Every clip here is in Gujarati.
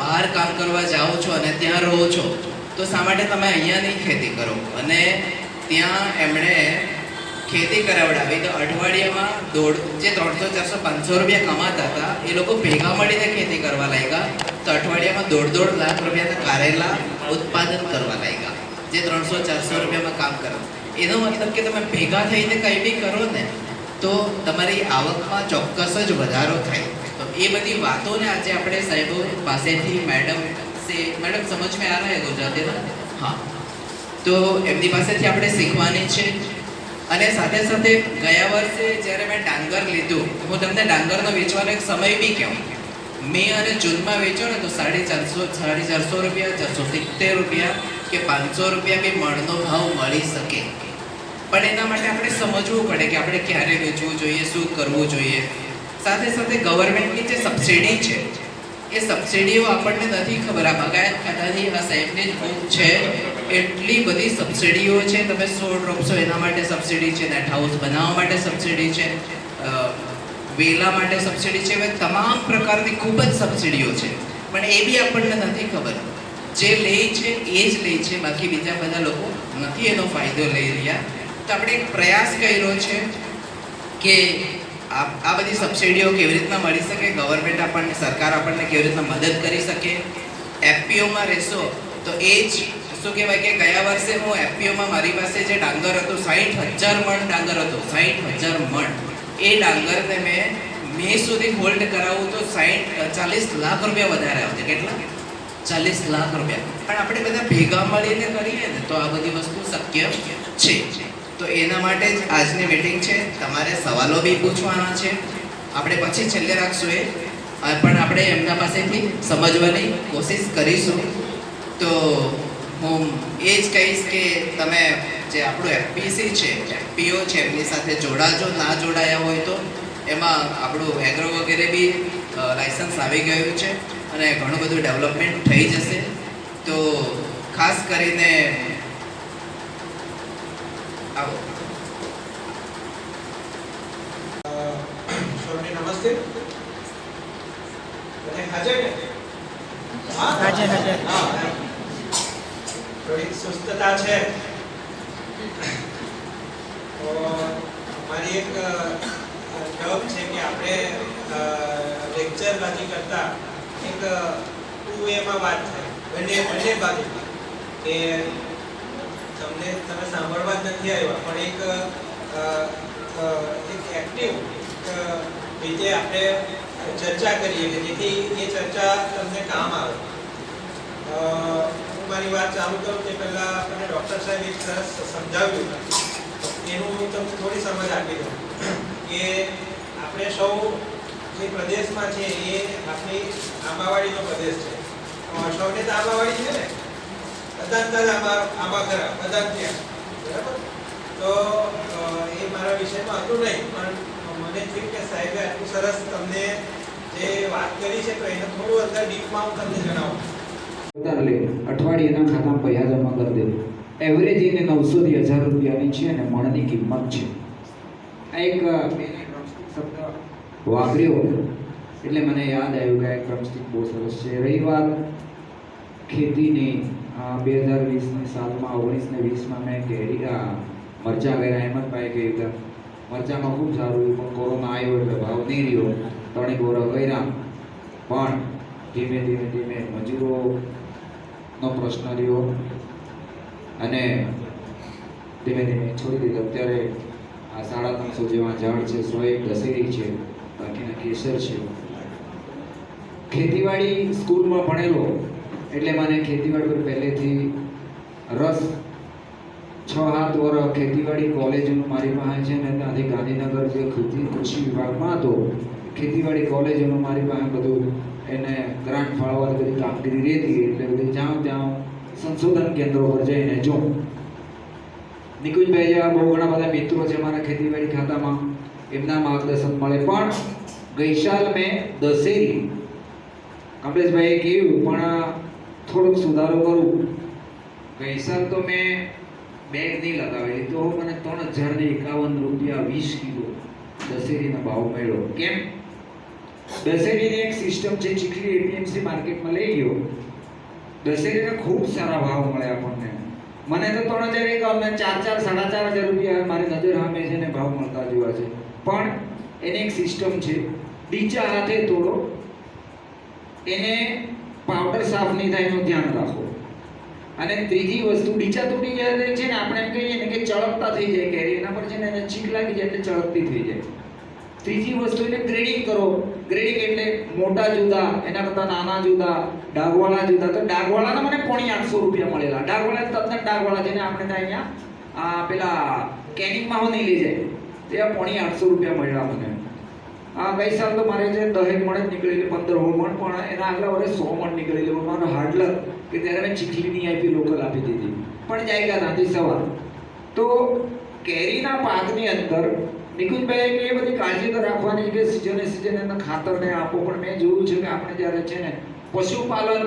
બહાર કામ કરવા જાઓ છો અને ત્યાં રહો છો, તો શા માટે તમે અહીંયા નહીં ખેતી કરો? અને ત્યાં એમણે ખેતી કરાવડાવી તો અઠવાડિયામાં દોઢ, જે ત્રણસો, ચારસો, પાંચસો રૂપિયા કમાતા હતા, એ લોકો ભેગા મળીને ખેતી કરવા લાગ્યા, તો અઠવાડિયામાં દોઢ દોઢ લાખ રૂપિયાના કારેલા ઉત્પાદન કરવા લાગ્યા, જે ત્રણસો, ચારસો રૂપિયામાં કામ કરો એનો મતલબ કે તમે ભેગા થઈને કંઈ બી કરો ને, તો તમારી આવકમાં ચોક્કસ જ વધારો થાય. એ બધી વાતોને આજે આપણે સાહેબો પાસેથી મેડમ સે મેડમ સમજ મેં આ હે. તો એમની પાસેથી આપણે શીખવાની છે. અને સાથે સાથે ગયા વર્ષે જ્યારે મેં ડાંગર લીધું, હું તમને ડાંગરનો વેચવાનો એક સમય બી કહું. મે અને જૂનમાં વેચો ને તો સાડી ચારસો સાડી ચારસો રૂપિયા, ચારસો સિત્તેર રૂપિયા કે પાંચસો રૂપિયા બી મણનો ભાવ મળી શકે. પણ એના માટે આપણે સમજવું પડે કે આપણે ક્યારે વેચવું જોઈએ, શું કરવું જોઈએ. સાથે સાથે ગવર્મેન્ટની જે સબસિડી છે, એ સબસિડીઓ આપણને નથી ખબર. આ બગાયત ખાતાની આ સાહેબની જ બુક છે. એટલી બધી સબસિડીઓ છે. તમે છોડ રોપશો એના માટે સબસિડી છે નેટ હાઉસ બનાવવા માટે સબસિડી છે વેલા માટે સબસિડી છે, એવી તમામ પ્રકારની ખૂબ જ સબસિડીઓ છે. પણ એ બી આપણને નથી ખબર. જે લે છે, એ જ લે છે. બાકી બીજા બધા લોકો નથી એનો ફાયદો લઈ રહ્યા. તો આપણે એક પ્રયાસ કર્યો છે કે આ બધી સબસિડીઓ કેવી રીતના મળી શકે? ગવર્મેન્ટ આપણને સરકાર આપણને કેવી રીતના મદદ કરી શકે? એફપીઓમાં રહેશો, તો એ જ શું કહેવાય કે ગયા વર્ષે હું એફપીઓમાં મારી પાસે જે ડાંગર હતું સાહીઠ હજાર મણ ડાંગર હતો. સાહીઠ હજાર મણ. એ ડાંગરને મેં મે સુધી હોલ્ડ કરાવું તો સાહીઠ ચાલીસ લાખ રૂપિયા વધારે આવશે. કેટલા? ચાલીસ લાખ રૂપિયા. પણ આપણે બધા ભેગા મળીને કરીએ ને, તો આ બધી વસ્તુ શક્ય છે. તો એના માટે જ આજની મીટિંગ છે. તમારે સવાલો બી પૂછવાના છે. આપણે પછી છેલ્લે રાખશું એ. પણ આપણે એમના પાસેથી સમજવાની કોશિશ કરીશું. તો હું એ જ કહીશ કે તમે જે આપણું એફપીસી છે, એફપીઓ છે, એમની સાથે જોડાજો, ના જોડાયા હોય તો. એમાં આપણું એગ્રો વગેરે બી લાયસન્સ આવી ગયું છે અને ઘણું બધું ડેવલપમેન્ટ થઈ જશે. તો ખાસ કરીને આવો સૌને નમસ્તે અને હાજર ને હા? હાજર, હાજર. હા, હા. સુસ્તતા છે તો મારી એક જવાબ છે કે આપણે લેક્ચર બાજી કરતા એક ટુ એમાં વાત થાય બંને બંને બાજુ કે તમને તમે સાંભળવા જ નથી આવ્યા, પણ એક એક એક્ટિવ રીતે આપણે ચર્ચા કરીએ કે જેથી એ ચર્ચા તમને કામ આવે. હું મારી વાત ચાલુ કરું તે પહેલાં આપણને ડૉક્ટર સાહેબ એક સરસ સમજાવ્યું એનું હું તમને થોડી સમજ આપી દઉં. કે આપણે સૌ જે પ્રદેશમાં છે એ આપણી આંબાવાડીનો પ્રદેશ છે. સૌને તો આંબાવાડી છે ને? જ આંબા આંબા ખરા જ બરાબર? તો એ મારા વિષયમાં હતું નહીં, પણ મને થયું કે સાહેબે આટલું સરસ તમને જે વાત કરી છે, તો એને થોડું અંદર ડીપમાં હું તમને જણાવું. લે અઠવાડિયાના ખાતા પૈસા જમા કરી દે. એવરેજ એને નવસોથી હજાર રૂપિયાની છે અને મણની કિંમત છે. આ એક શબ્દ વાપર્યો. એટલે મને યાદ આવ્યું કે આ ડ્રમસ્ટિક બહુ સરસ છે. રહી ખેતીની બે હજાર વીસની સાલમાં, ઓગણીસને વીસમાં મેં કેરી મરચાં કર્યા હેમંતભાઈ કહ્યું કે, મરચાંમાં ખૂબ સારું પણ કોરોના આવ્યો એટલે ભાવ નહીં રહ્યો. ત્રણેક બોરા કર્યા પણ ધીમે ધીમે ધીમે મજૂરોનો પ્રશ્ન રહ્યો અને ધીમે ધીમે છોડી દીધો. અત્યારે આ સાડા ત્રણસો જેવા ઝાડ છે, સો એક દશેરી છે, બાકીના કેસર છે. ખેતીવાડી સ્કૂલમાં ભણેલો એટલે મને ખેતીવાડી પર પહેલેથી રસ છ, સાત વર્ષ ખેતીવાડી કોલેજનું મારી પાસે છે ને ત્યાંથી ગાંધીનગર જે ખેતી કૃષિ વિભાગમાં હતો, ખેતીવાડી કોલેજનું મારી પાસે બધું એને ગ્રાન્ટ ફાળવવાની બધી કામગીરી રહેતી, એટલે બધી જ્યાં ત્યાં સંશોધન કેન્દ્રો પર જઈને જોઉં. નિકુંજભાઈ જેવા બહુ ઘણા બધા મિત્રો છે મારા ખેતીવાડી ખાતામાં, એમના માર્ગદર્શન મળે, પણ ગઈશાલ મેં દશેરી. કમલેશભાઈએ કહ્યું, પણ થોડોક સુધારો કરું. પૈસા તો મેં બેગ નહીં લગાવેલી. તો મને ત્રણ હજાર ને એકાવન રૂપિયા વીસ કિલો દશેરીનો ભાવ મળ્યો. કેમ? દશેરીની એક સિસ્ટમ છે, ચીખલી એપીએમસી માર્કેટમાં લઈ ગયો દશેરીના ખૂબ સારા ભાવ મળ્યા આપણને. મને તો ત્રણ હજાર એક અમને ચાર ચાર, સાડા ચાર હજાર રૂપિયા મારી નજર સામે છે ને ભાવ મળતા જોવા છે. પણ એની એક સિસ્ટમ છે બીજા હાથે તોડો. એને પાવડર સાફ નહીં થાય એનું ધ્યાન રાખો. અને ત્રીજી વસ્તુ ડીચા તૂટી જાય છે ને આપણે એમ કહીએ ને કે ચળકતા થઈ જાય કેરી, એના પર છે ને એને છીક લાગી જાય એટલે ચળકતી થઈ જાય. ત્રીજી વસ્તુ એટલે ગ્રેડિંગ કરો. ગ્રેડિંગ એટલે મોટા જુદા એના કરતાં નાના જુદા ડાઘવાળા જુદા તો ડાઘવાળાના મને પોણી આઠસો રૂપિયા મળેલા. ડાઘવાળા તદ્દન ડાઘવાળા જેને આપણે અહીંયા પેલા કેનિંગમાં હો નહીં લઈ જાય. તે પોણી આઠસો રૂપિયા મળ્યા મને. આ ગઈ સાલ તો મારે જે દહેજ મણ જ નીકળેલી પંદર મણ પણ એના આગલા વર્ષે સો મણ નીકળેલી પણ મારો હાર્ડલક કે ત્યારે મેં ચીખલીની આપી લોકલ આપી દીધી. પણ જાયગા નાથી સવાર. તો કેરીના પાકની અંદર નિકુંજભાઈ એ બધી કાળજી તો રાખવાની કે સિઝને સિઝન એના ખાતરને આપો. પણ મેં જોયું છે કે આપણે જ્યારે છે ને પશુપાલન,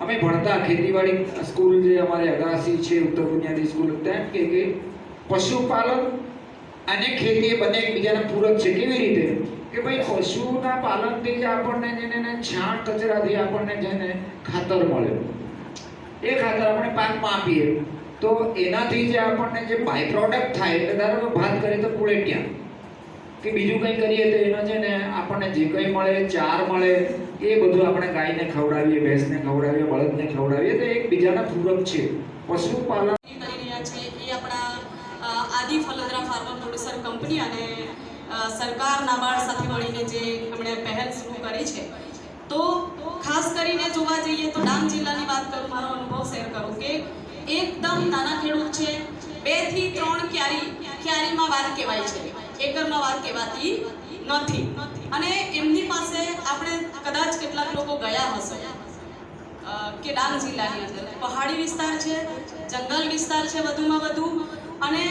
અમે ભણતા ખેતીવાડી સ્કૂલ જે અમારે અગાસી છે, ઉત્તર બુનિયાદી સ્કૂલ ત્યાં કે પશુપાલન અને ખેતી એ બંને એકબીજાને પૂરક છે. કેવી રીતે? કે ભાઈ પશુના પાલનથી જ આપણને જેને છાણ કચરાથી આપણને જેને ખાતર મળે. એ ખાતર આપણે પાકમાં આપીએ. તો એનાથી જે આપણને જે બાય પ્રોડક્ટ થાય, એટલે ધારો કે ભાત કરીએ તો કુળેટિયા કે બીજું કંઈ કરીએ તો એનો છે ને આપણને જે કંઈ મળે, ચાર મળે, એ બધું આપણે ગાયને ખવડાવીએ, ભેંસને ખવડાવીએ, બળદને ખવડાવીએ, તો એકબીજાના પૂરક છે. પશુપાલન કરી રહ્યા છે. એ આપણા આદિ ફલદરા ફાર્મર પ્રોડ્યુસર કંપની અને સરકાર નાબાર્ડ સાથે મળીને જે એમણે પહેલ શરૂ કરી છે, તો ખાસ કરીને જોવા જઈએ તો ડાંગ જિલ્લાની વાત કરું, મારો અનુભવ શેર કરું કે એકદમ નાના ખેડૂત છે, બેથી ત્રણ ક્યારી, ક્યારીમાં વાત કહેવાય છે, એકરમાં વાત કહેવાતી નથી. અને એમની પાસે આપણે કદાચ કેટલાક લોકો ગયા હશે કે ડાંગ જિલ્લાની અંદર. પહાડી વિસ્તાર છે, જંગલ વિસ્તાર છે, વધુમાં વધુ. અને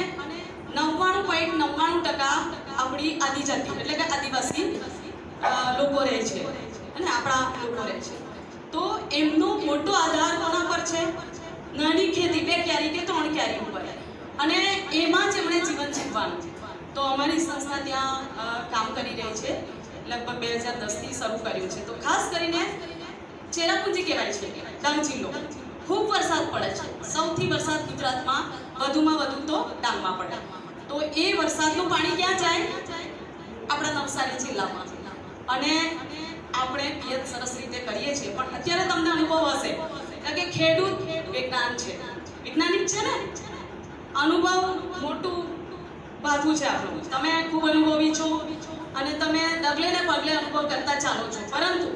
નવ્વાણું પોઈન્ટ નવ્વાણું ટકા આપણી આદિજાતિ, એટલે કે આદિવાસી લોકો રહે છે અને આપણા લોકો રહે છે. તો એમનો મોટો આધાર કોના પર છે? નાની ખેતી, બે ક્યારી કે ત્રણ ક્યારી ઉપર. અને એમાં જ એમણે જીવન જીવવાનું. તો અમારી સંસ્થા ત્યાં કામ કરી રહી છે. લગભગ બે હજાર દસથી શરૂ કર્યું છે. તો ખાસ કરીને ચેરાપુંજી કહેવાય છે ડાંગ જિલ્લો ખૂબ વરસાદ પડે છે. સૌથી વરસાદ ગુજરાતમાં વધુમાં વધુ તો ડાંગમાં પડે. તો એ વરસાદનું પાણી ક્યાં જાય? આપણા નવસારી જિલ્લામાં. અને આપણે પિયત સરસ રીતે કરીએ છીએ, પણ અત્યારે તમને અનુભવ હશે, કારણ કે ખેડૂત વિજ્ઞાન છે. વૈજ્ઞાનિક છે ને? અનુભવ મોટું બાધું છે આપણું. તમે ખૂબ અનુભવી છો અને તમે ડગલે ને પગલે અનુભવ કરતા ચાલો છો. પરંતુ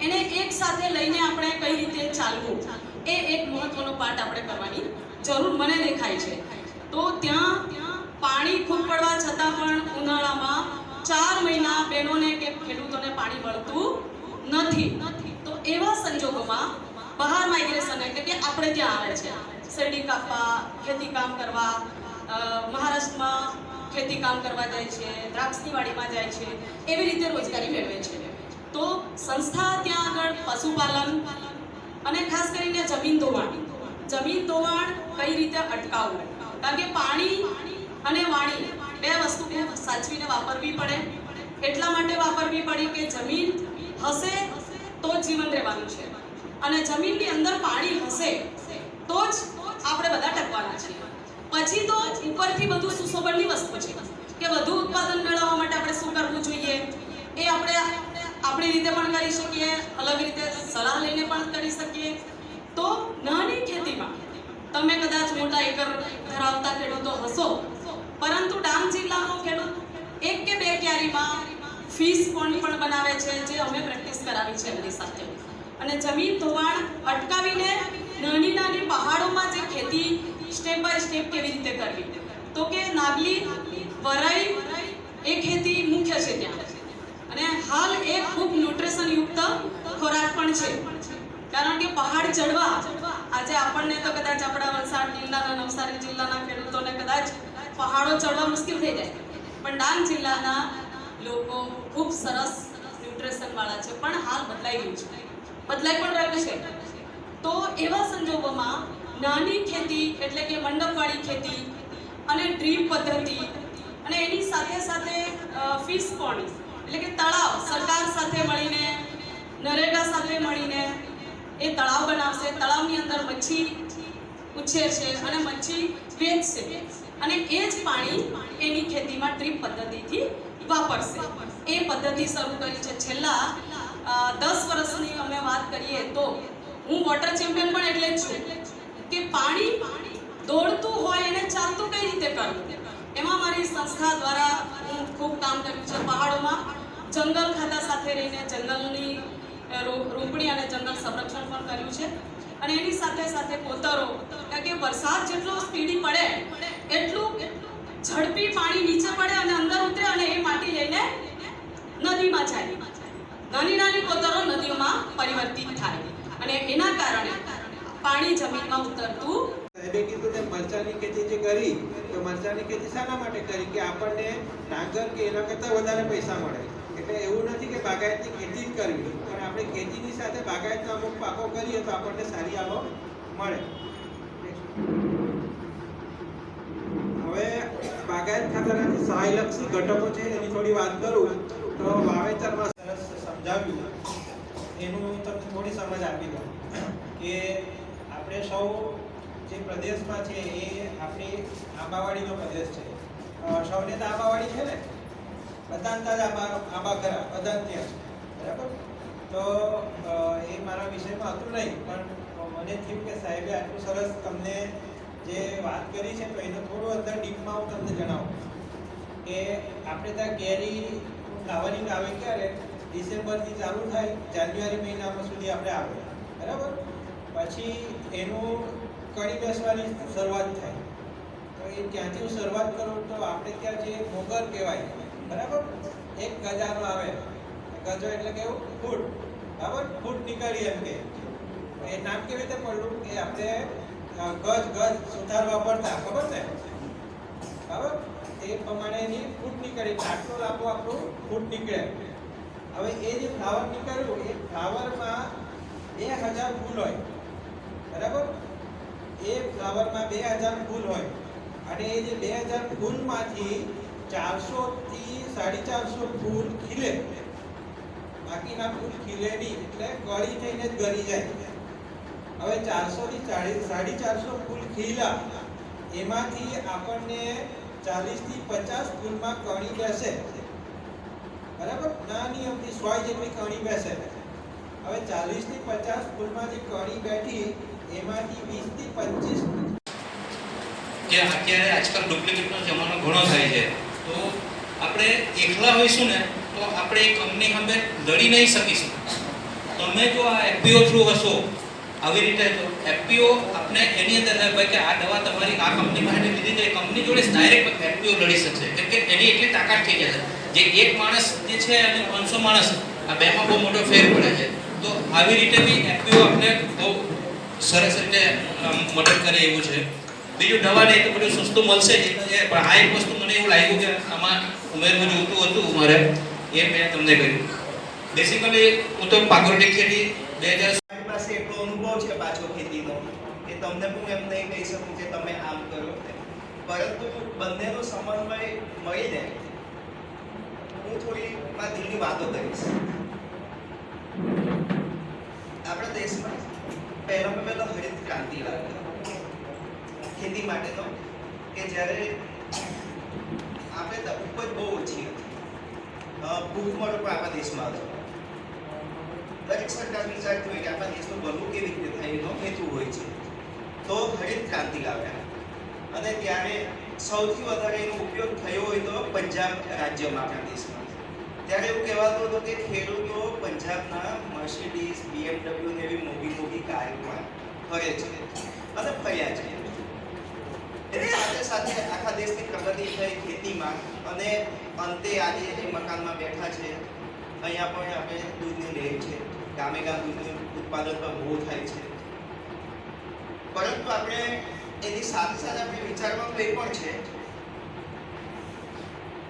એને એક સાથે લઈને આપણે કઈ રીતે ચાલવું, એ એક મહત્વનો પાઠ આપણે કરવાની જરૂર મને દેખાય છે તો ત્યાં પાણી ખૂબ પડવા છતાં પણ ઉનાળામાં ચાર મહિના બહેનોને કે ખેડૂતોને પાણી મળતું નથી. તો એવા સંજોગોમાં બહાર માઇગ્રેશન એટલે કે આપણે ત્યાં આવે છે. શેરડી કાપવા, ખેતી કામ કરવા મહારાષ્ટ્રમાં ખેતી કામ કરવા જાય છે, દ્રાક્ષની વાડીમાં જાય છે, એવી રીતે રોજગારી મેળવે છે. તો સંસ્થા ત્યાં આગળ પશુપાલન અને ખાસ કરીને જમીન ધોવાણ. જમીન ધોવાણ કઈ રીતે અટકાવવું? કારણ કે પાણી અને વાણી બે વસ્તુ સાચવીને વાપરવી પડે. એટલા માટે વાપરવી પડી કે જમીન હશે તો જ જીવન રહેવાનું છે. અને જમીનની અંદર પાણી હશે તો જ આપણે બધા ટકવાના છીએ. પછી તો ઉપરથી બધું સુશોભનની વસ્તુ છે કે વધુ ઉત્પાદન મેળવવા માટે આપણે શું કરવું જોઈએ? એ આપણે આપણી રીતે પણ કરી શકીએ, અલગ રીતે સલાહ લઈને પણ કરી શકીએ. તો નાની ખેતીમાં તમે કદાચ મોટા એકર ધરાવતા ખેડૂતો હશો પરંતુ ડાંગ જિલ્લાનો ખેડૂત એક કે બે ક્યારીમાં ફીસ પોઈન્ટ પણ બનાવે છે, જે અમે પ્રેક્ટિસ કરાવી છે એમની સાથે. અને જમીન ધોવાણ અટકાવીને નાની નાની પહાડોમાં જે ખેતી સ્ટેપ બાય સ્ટેપ કેવી રીતે કરવી. તો કે નાગલી, વરાઈ, એ ખેતી મુખ્ય છે ત્યાં. અને હાલ એ ખૂબ ન્યુટ્રિશનયુક્ત ખોરાક પણ છે. કારણ કે પહાડ ચડવા, આજે આપણને તો કદાચ આપણા વલસાડ જિલ્લાના નવસારી જિલ્લાના ખેડૂતોને કદાચ પહાડો ચડવા મુશ્કેલ થઈ જાય. પણ ડાંગ જિલ્લાના લોકો ખૂબ સરસ ન્યુટ્રેશનવાળા છે, પણ હાલ બદલાઈ ગયું છે. બદલાઈ પણ રહ્યું છે. તો એવા સંજોગોમાં નાની ખેતી એટલે કે મંડપવાળી ખેતી અને ડ્રીપ પદ્ધતિ અને એની સાથે સાથે ફિશ પોન્ડ એટલે કે તળાવ સરકાર સાથે મળીને, નરેગા સાથે મળીને એ તળાવ બનાવશે. તળાવની અંદર મચ્છી ઉછેરશે અને મચ્છી વેચશે. અને એ જ પાણી એની ખેતીમાં ડ્રીપ પદ્ધતિથી વાપરશે. એ પદ્ધતિ શરૂ કરી છે. છેલ્લા દસ વર્ષની અમે વાત કરીએ તો હું વોટર ચેમ્પિયન પણ એટલે જ છું કે પાણી દોડતું હોય એને ચાલતું કઈ રીતે કરવું? એમાં મારી સંસ્થા દ્વારા હું ખૂબ કામ કર્યું છે પહાડોમાં. જંગલ ખાતા સાથે રહીને જંગલની રોપણી અને જંગલ સંરક્ષણ પણ કર્યું છે. અને એની સાથે સાથે કોતરો કારણ કે વરસાદ જેટલો સ્પીડી પડે એટલું ઝડપી પાણી નીચે પડે અને અંદર ઉતરે અને એ માટી લઈને નદીમાં જાય. નાની નાની કોતરો નદીઓમાં પરિવર્તિત થાય અને એના કારણે પાણી જમીનમાં ઉતરતું સાહેબે કીધું તેમ મરચાની ખેતી જે કરી, તો મરચાની ખેતી શાના માટે કરી કે આપણને ડાંગર કે એના કરતાં વધારે પૈસા મળે. એટલે એવું નથી કે બાગાયતની ખેતી જ કરવી. પણ આપણે ખેતીની સાથે બાગાયતના અમુક પાકો કરીએ તો આપણને સારી આવક મળે હવે ખાતાના સહાયલક્ષી ઘટકો છે, એની થોડી વાત કરું, તો વાવેતરમાં સરસ સમજાવ્યું. એનું તમને થોડી સમજ આપી દઉં, કે આપણે સૌ જે પ્રદેશમાં છે, એ આપણી આંબાવાડીનો પ્રદેશ છે. સૌને તો આંબાવાડી છે ને? બધાને જ આંબા આંબા ખરા, બધાને ત્યાં છે. બરાબર? તો એ મારા વિષયમાં હતું નહીં, પણ મને થયું કે સાહેબે આટલું સરસ તમને જે વાત કરી છે, તો એનો થોડું અંદર ડીપમાં હું તમને જણાવું. કે આપણે ત્યાં કેરી લાવવાની આવે ક્યારે? ડિસેમ્બરથી ચાલુ થાય, જાન્યુઆરી મહિનામાં સુધી આપણે આવે. બરાબર? પછી એનું કળી બેસવાની શરૂઆત થાય. તો એ ત્યાંથી હું શરૂઆત કરું તો આપણે ત્યાં જે મોગર કહેવાય, બરાબર? એક ગજાનો આવે. ગજો એટલે કેવું ફૂટ. બરાબર? ફૂટ નીકળી એમ કે. એ નામ કેવી રીતે પડ્યું કે આપણે ગજ ગજ સુથાર વાપરતા ખબર છે? બરાબર? એ પ્રમાણે એની ફૂટ નીકળી, આટલો લાંબો આપણું ફૂટ નીકળે. હવે એ જે ફ્લાવર નીકળ્યું, એ ફ્લાવરમાં બે હજાર ફૂલ હોય. બરાબર? એ ફ્લાવરમાં બે હજાર ફૂલ હોય. અને એ જે બે હજાર ફૂલમાંથી ચારસો થી સાડી ચારસો ફૂલ ખીલે. બાકીના ફૂલ ખીલે નહીં, એટલે કળી થઈને જ ગળી જાય. હવે ચારસો થી ચાલીસ સાડી ચારસો ફૂલ ખીલા, એમાંથી આપણને ચાલીસથી પચાસ ફૂલમાં કણી બેસે. બરાબર? નાની અમથી સો જેટલી કણી બેસે. હવે ચાલીસથી પચાસ ફૂલમાં જે કણી બેઠી, એમાંથી વીસથી પચીસ કે અત્યારે આજકાલ ડુપ્લિકેટનો જમાનો ઘણો થાય છે. તો આપણે એકલા હોઈશું ને, તો આપણે એ કંપની સામે લડી નહીં શકીશું. તમે જો આ એફપીઓ થ્રુ હશો આવી રીતે એફપીઓ આપણે એની અંદર ભાઈ કે આ દવા તમારી આ કંપની માટે લીધી તો એ કંપની જોડે ડાયરેક્ટ એફપીઓ લડી શકશે. કેમ કે એની એટલી તાકાત થઈ જશે જે એક માણસ જે છે અને પાંચસો માણસ, આ બેમાં બહુ મોટો ફેર પડે છે. તો આવી રીતે બી એફપીઓ આપણે બહુ સરસ રીતે મદદ કરે એવું છે. બીજું દવા નહીં તો બધું સસ્તું મળશે જ. પણ આ એક વસ્તુ મને એવું લાગ્યું કે આમાં ઉમેરવું જોતું હતું મારે. એ મેં તમને કહ્યું. બેસિકલી હું તો પાકોરટી ખેતી બે હજાર એટલો અનુભવ છે પાછો ખેતીનો એ તમને હું એમ નહીં કહી શકું કે તમે આમ કરો પરંતુ બંનેનો સમન્વય મળીને હું થોડી મારા દિલની વાતો કરીશ. આપણા દેશમાં પહેલામાં પહેલો હરિત ક્રાંતિ લાવી ખેતી માટેનો, કે જ્યારે આપણે ઉપજ બહુ ઓછી હતી. ભૂખમરો પણ આપણા દેશમાં હતો. દરેક સરકાર વિચારતી હોય કે આપણા દેશનું ભલું કેવી રીતે થાય એનો હોય છે. તો હરિત ક્રાંતિ લાવ્યા અને ત્યારે સૌથી વધારે એનો ઉપયોગ થયો હોય તો પંજાબ રાજ્યમાં આપણા દેશમાં. ત્યારે એવું કહેવાતું હતું કે ખેડૂતો પંજાબના મર્સિડીઝ બીએમડબલ્યુ ને એવી મોટી મોટી કારોમાં ફરે છે. અને ફર્યા છે. એની સાથે સાથે આખા દેશની પ્રગતિ થઈ ખેતીમાં અને અંતે આજે એ મકાનમાં બેઠા છે. અહીંયા પણ આપણે દૂધની ડેરી છે. ગામે ગામ દૂધનું ઉત્પાદન પણ બહુ થાય છે. પરંતુ આપણે એની સાથે સાથે આપણે વિચારવાનું એ પણ છે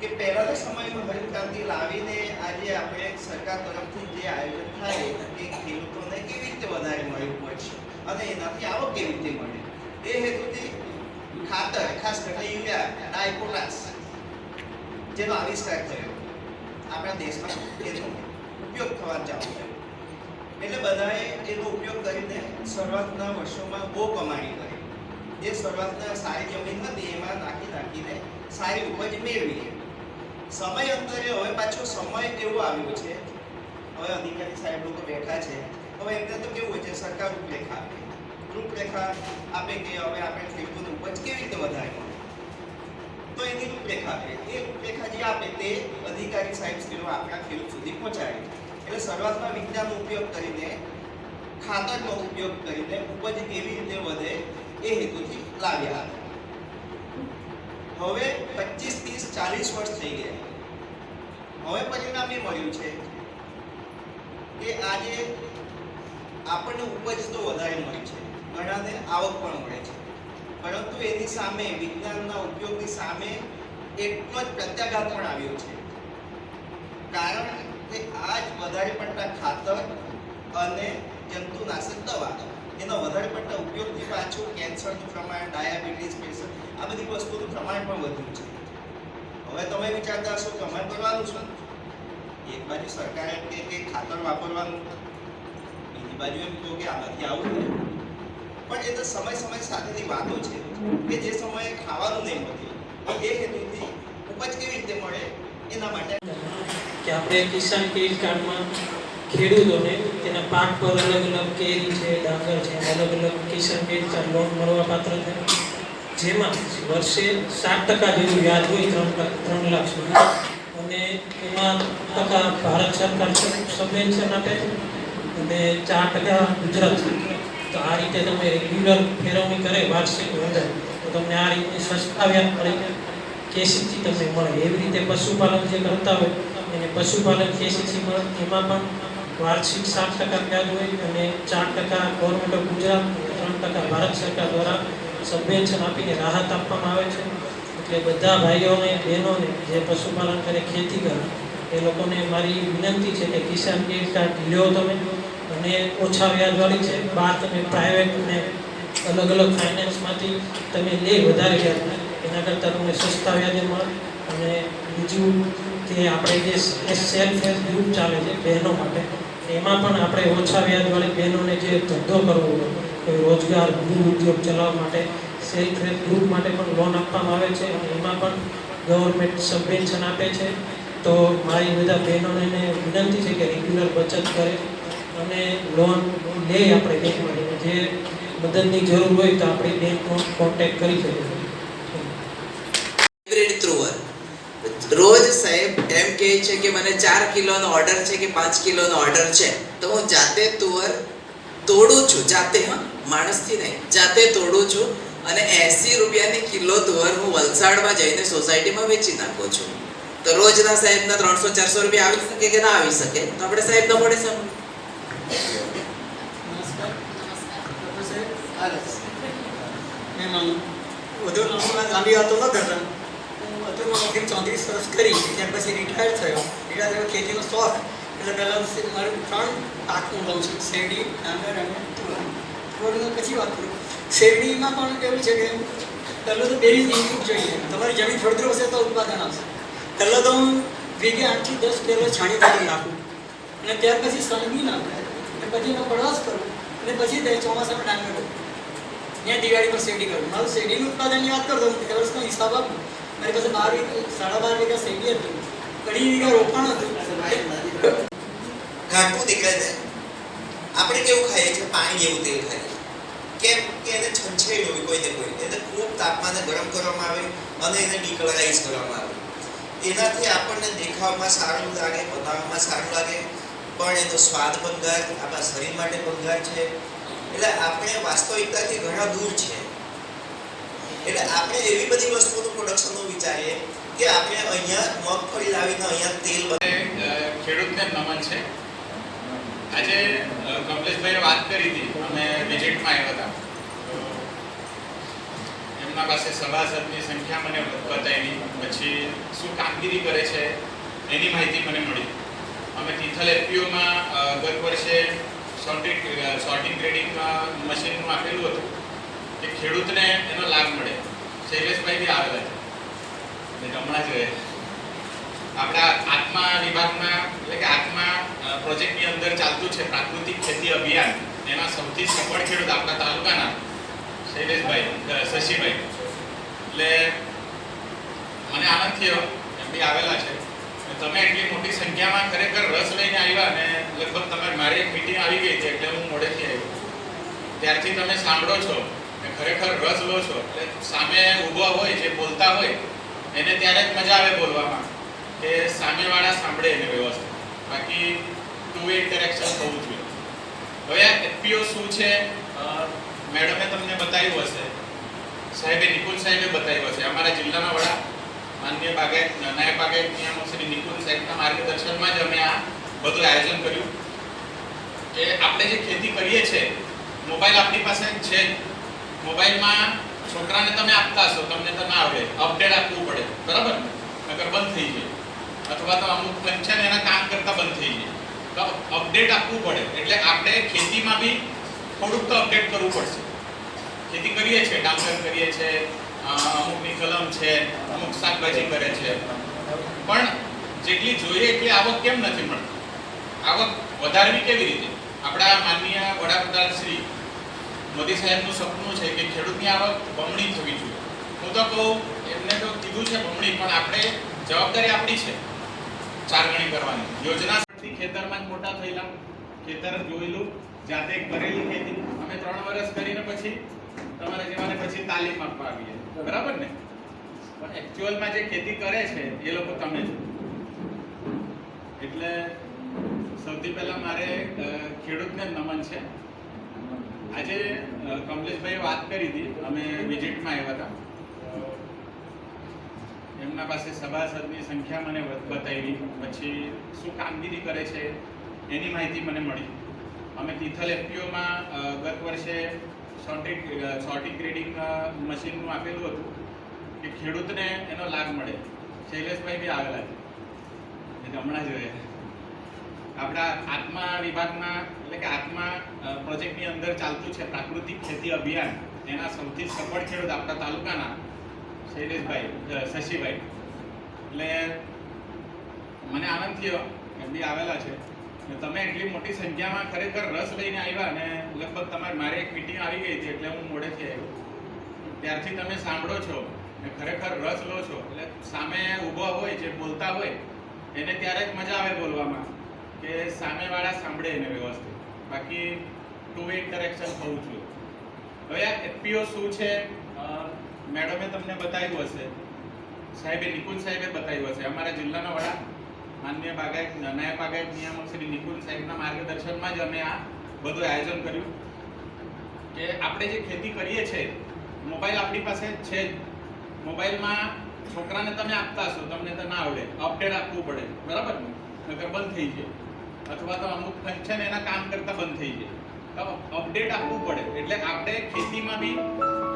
કે પહેલાના સમયમાં હરિત ક્રાંતિ લાવીને આજે આપણે સરકાર તરફથી જે આયોજન થાય એ ખેડૂતોને કેવી રીતે વધારે મળ્યું પડશે અને એનાથી આવક કેવી રીતે મળે? એ હેતુથી ખાતર, ખાસ કરીને યુરિયા ડાયપોટાસ જેનો આવિષ્કાર થયો. આપણા દેશમાં એનો ઉપયોગ થવા ચાલુ થયો એટલે બધાએ એનો ઉપયોગ કરીને શરૂઆતના વર્ષોમાં બહુ કમાણી કરી. જે શરૂઆતના સારી જમીન હતી, એમાં નાખી નાખીને સારી ઉપજ મેળવી. સમય અંતરે હવે પાછો સમય એવો આવ્યો છે? હવે અધિકારી સાહેબ લોકો બેઠા છે. હવે એમને તો કેવું હોય છે? સરકાર રૂપરેખા આપે. રૂપરેખા આપે કે હવે આપણે ખેડૂતોને ઉપજ કેવી રીતે વધારે તો એની રૂપરેખા આપે. એ રૂપરેખા જે આપે તે અધિકારી સાહેબ શ્રીઓ આપણા ખેડૂત સુધી પહોંચાડે એટલે શરૂઆતમાં વિજ્ઞાનનો ઉપયોગ કરીને, ખાતરનો ઉપયોગ કરીને ઉપજ કેવી રીતે વધે એ હેતુથી લાવ્યા હવે પચીસ ત્રીસ ચાલીસ વર્ષ થઈ ગયા. હવે પરિણામ એ મળ્યું છે કે આજે આપણને ઉપજ તો વધારે મળી છે. ઘણાને આવક પણ મળે છે. પરંતુ એની સામે, વિજ્ઞાનના ઉપયોગની સામે એટલો જ પ્રત્યાઘાત પણ આવ્યો છે. કારણ કે આજ વધારે પડતા ખાતર અને જંતુનાશક દવા. એનો વધારે પડતા ઉપયોગથી પાછું કેન્સરનું પ્રમાણ, ડાયાબિટીસ પ્રેશર આ બધી વસ્તુનું પ્રમાણ પણ વધ્યું છે. હવે તમે વિચારતા હશો કે અમારે કરવાનું છે? એક બાજુ સરકારે કે કે ખાતર વાપરવાનું. બીજી બાજુ એમ કહો કે આમાંથી આવું પણ એ તો સમય સમય સાથેની વાતો છે કે જે સમયે ખાવાનું નહીં મળતું. એ હેતુથી ઉપજ કેવી રીતે મળે? એના માટે. કે આપણે કિસાન ક્રેડિટ કાર્ડમાં ખેડૂતોને તેના પાક પર અલગ અલગ કેરી છે, ડાંગર છે, અલગ અલગ કિસાન ક્રેડિટ કાર્ડ લોન મળવા પાત્ર છે. જેમાં વર્ષે સાત ટકા જેવું વ્યાજ હોય ત્રણ ત્રણ લાખ સુધી. અને એમાં ટકા ભારત સરકાર સબવેન્શન આપે. અને ચાર ટકા ગુજરાત સરકાર. તો આ રીતે તમે રેગ્યુલર ફેરવણી કરે, વાર્ષિક વધારે. તો તમને આ રીતની સસ્તા વ્યાજ મળે કેસીસી તમને મળે. એવી રીતે પશુપાલન જે કરતા હોય, એને પશુપાલન કેસીસી મળે. એમાં પણ વાર્ષિક સાત ટકા વ્યાજ હોય અને ચાર ટકા ગવર્મેન્ટ ઓફ ગુજરાત ત્રણ ટકા ભારત સરકાર દ્વારા સબવેન્શન આપીને રાહત આપવામાં આવે છે. એટલે બધા ભાઈઓને, બહેનોને જે પશુપાલન કરે, ખેતી કરે, એ લોકોને મારી વિનંતી છે કે કિસાન ક્રેડિટ કાર્ડ લ્યો તમે અને ઓછા વ્યાજવાળી છે. બહાર તમે પ્રાઇવેટ અને અલગ અલગ ફાઇનાન્સમાંથી તમે લે, વધારે વ્યાજ એના કરતાં તમને સસ્તા વ્યાજે મળે અને બીજું કે આપણે જે સેલ્ફ હેલ્પ ગ્રુપ ચાલે છે બહેનો માટે, એમાં પણ આપણે ઓછા વ્યાજવાળી બહેનોને જે ધંધો કરવો હોય, કોઈ રોજગાર, ગૃહ ઉદ્યોગ ચલાવવા માટે સેલ્ફ હેલ્પ ગ્રુપ માટે પણ લોન આપવામાં આવે છે અને એમાં પણ ગવર્મેન્ટ સબવેન્શન આપે છે. તો મારી બધા બહેનોને વિનંતી છે કે રેગ્યુલર બચત કરે અને લોન લે આપણે બેંકમાં જે મદદની જરૂર હોય તો આપણે બેંકનો કોન્ટેક્ટ કરી શકીએ હાઇબ્રિડ તુવર રોજ સાહેબ એમ કહે છે કે મને ચાર કિલોનો ઓર્ડર છે કે પાંચ કિલોનો ઓર્ડર છે. તો હું જાતે તુવર તોડું છું. જાતે હા માણસથી નહીં. જાતે તોડું છું અને એસી રૂપિયાની કિલો તુવર હું વલસાડમાં જઈને સોસાયટીમાં વેચી નાખું છું. તો રોજના સાહેબના ત્રણસો ચારસો રૂપિયા આવી શકે કે ના આવી શકે? તો આપણે સાહેબનો મળે છે એમાં વધુ લાંબી લાંબી વાતો ન કરતા. હું વધુમાં નોકરી ચોત્રીસ વર્ષ કરી ત્યાર પછી રિટાયર થયો. રિટાયર થયો, ખેતીનો શોખ. એટલે પહેલાં મારું ત્રણ પાક લઉં છું, શેરડી, ડાંગર અને તુવર. તુવરનું પછી વાત કરું. શેરડીમાં પણ એવું છે કે પહેલું તો બેરી ઇનપુટ જોઈએ. તમારી જમીન ફળદ્રુ હશે તો ઉત્પાદન આવશે. પહેલાં તો હું વીઘે આઠથી દસ પહેલો છાણી કરી નાખું. અને ત્યાર પછી સળગી નાખું અને પછી એનો કડવાશ કરું. અને પછી તે ચોમાસામાં ડાંગર કરું ત્યાં દિવાળી પર શેરડી કરું. મારું શેરડીનું ઉત્પાદનની વાત કરતો હું વર્ષનો હિસાબ આપું. મારી પાસે બાર સાડા બાર વીઘા શેરડી હતી. અઢી વીઘા રોપણ હતું. ઘાટું દેખાય છે. આપણે કેવું ખાઈએ છીએ? પાણી જેવું તેલ ખાઈએ કેમ કે એને છંછેડ હોય કોઈને કોઈ એને ખૂબ તાપમાને ગરમ કરવામાં આવે અને એને ડિકલરાઇઝ કરવામાં આવે. એનાથી આપણને દેખાવમાં સારું લાગે બનાવવામાં સારું લાગે, પણ એનો સ્વાદ ભંગાર, આપણા શરીર માટે ભંગાર છે. એટલે આપણે વાસ્તવિકતાથી ઘણા દૂર છે એટલે આપણે એવી બધી વસ્તુનું પ્રોડક્શનનું વિચારીએ કે આપણે અહીંયા મગફળી લાવીને અહીંયા તેલ બને ખેડૂતને નમન છે. આજે કમલેશભાઈએ વાત કરી હતી, અમે વિઝિટમાં આવ્યા હતા. એમના પાસે સભાસદની સંખ્યા મને બતાવી, પછી શું કામગીરી કરે છે એની માહિતી મને મળી. અમે તિથલ એફપીઓમાં ગત વર્ષે સોર્ટિંગ સોર્ટિંગ ગ્રેડિંગ મશીનનું આપેલું હતું. કે ખેડૂતને એનો લાભ મળે. શૈલેષભાઈ બી આવેલા છે હમણાં જ, આપણા આત્મા વિભાગમાં, એટલે કે આત્મા પ્રોજેક્ટની અંદર ચાલતું છે પ્રાકૃતિક ખેતી અભિયાન. એમાં સૌથી સફળ ખેડૂત આપણા તાલુકાના શૈલેષભાઈ શશીભાઈ. એટલે મને આનંદ થયો, એમ બી આવેલા છે. તમે એટલી મોટી સંખ્યામાં ખરેખર રસ લઈને આવ્યા અને લગભગ તમારે મારી એક મીટિંગ આવી ગઈ હતી એટલે હું મોડેથી આવ્યો. ત્યારથી તમે સાંભળો છો ખરેખર રસ લો છો. એટલે સામે ઊભા હોય, જે બોલતા હોય, એને ત્યારે જ મજા આવે બોલવામાં. કે સામેવાળા સાંભળે એને વ્યવસ્થિત બાકી ટુ વે ઇન્ટરેક્શન થવું જોઈએ. હવે આ એફપીઓ શું છે? મેડમે તમને બતાવ્યું હશે. સાહેબે નિકુંજ સાહેબે બતાવ્યું હશે. અમારા જિલ્લાના વડા, માન્ય બાગાયત, નાયબ બાગાયત નિયામક શ્રી નિકુંજ સાહેબના માર્ગદર્શનમાં જ અમે આ બધું આયોજન કર્યું. કે આપણે જે ખેતી કરીએ છીએ, મોબાઈલ આપણી પાસે છે. મોબાઈલમાં છોકરાને તમે આપતા હશો, તમને તો ના આવડે. અપડેટ આપવું પડે. બરાબર? નકર બંધ થઈ જાય. અથવા તો અમુક છે એના કામ કરતા બંધ થઈ જાય. તો અપડેટ આપવું પડે. એટલે આપણે ખેતીમાં બી થોડુંક તો અપડેટ કરવું પડશે. ખેતી કરીએ છીએ, ડાંગર કરીએ છીએ અમુકની કલમ છે, અમુક શાકભાજી કરે છે. પણ જેટલી જોઈએ એટલી આવક કેમ નથી મળતી? આવક વધારવી કેવી રીતે? આપણા માનનીય વડાપ્રધાન શ્રી મોદી સાહેબનું સપનું છે કે ખેડૂતની આવક બમણી થવી જોઈએ. હું તો કહું, એમને તો કીધું છે બમણી, પણ આપણે જવાબદારી આપણી છે ચાર ગણી કરવાની. યોજના ખેતરમાં મોટા થયેલા. ખેતર જોયેલું, જાતે કરેલી ખેતી. અમે ત્રણ વર્ષ કરીને પછી તમારે જેવાને પછી તાલીમ આપવા આવીએ. બરાબર ને? પણ એકચ્યુઅલમાં જે ખેતી કરે છે, એ લોકો તમે છો એટલે સૌથી પહેલા મારે ખેડૂતને નમન છે. આજે કમલેશભાઈએ વાત કરી હતી. અમે વિઝિટમાં આવ્યા હતા. એમના પાસે સભાસદની સંખ્યા મને બતાવી. પછી શું કામગીરી કરે છે, એની માહિતી મને મળી. અમે તિથલ એફપીઓમાં ગત વર્ષે સોર્ટિંગ સોર્ટિંગ ગ્રેડિંગ મશીનનું આપેલું હતું કે ખેડૂતને એનો લાભ મળે. શૈલેષભાઈ બી આવેલા છે. હમણાં જ રહ્યા આપણા આત્મા વિભાગના એટલે કે આત્મા પ્રોજેક્ટની અંદર ચાલતું છે, પ્રાકૃતિક ખેતી અભિયાન, એના સૌથી સફળ ખેડૂત આપણા તાલુકાના શૈલેષભાઈ શશીભાઈ. એટલે મને આનંદ થયો, એમ બી આવેલા છે. તમે એટલી મોટી સંખ્યામાં ખરેખર રસ લઈને આવ્યા અને લગભગ તમારે, મારી એક મીટિંગ આવી ગઈ હતી, એટલે હું મોડેથી આવ્યો. ત્યારથી તમે સાંભળો છો ને ખરેખર રસ લો છો. એટલે સામે ઊભા હોય, જે બોલતા હોય, એને ત્યારે જ મજા આવે બોલવામાં, કે સામેવાળા સાંભળે એને વ્યવસ્થિત. બાકી ટુ વે ઇન્ટરેક્શન કહું છું હવે આ એફપીઓ શું છે? મેડમે તમને બતાવ્યું હશે. સાહેબે નિકુંજ સાહેબે બતાવ્યું હશે. અમારા જિલ્લાના વડા, માનનીય બાગાયત, નાયબ બાગાયત નિયામક શ્રી નિકુંજ સાહેબના માર્ગદર્શનમાં જ અમે આ બધું આયોજન કર્યું. કે આપણે જે ખેતી કરીએ છીએ, મોબાઈલ આપણી પાસે છે જ. મોબાઈલમાં છોકરાને તમે આપતા હશો, તમને તો ના આવડે. અપડેટ આપવું પડે. બરાબર ને? નગર બંધ થઈ જાય. અથવા તો અમુક છે ને એના કામ કરતા બંધ થઈ જાય. તો અપડેટ આપવું પડે. એટલે આપણે ખેતીમાં બી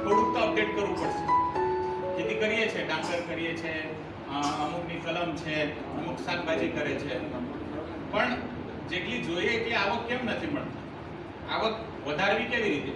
થોડુંક તો અપડેટ કરવું પડશે. ખેતી કરીએ છીએ, ડાંગર કરીએ છીએ અમુકની કલમ છે, અમુક શાકભાજી કરે છે. પણ જેટલી જોઈએ એટલી આવક કેમ નથી મળતી? આવક વધારવી કેવી રીતે?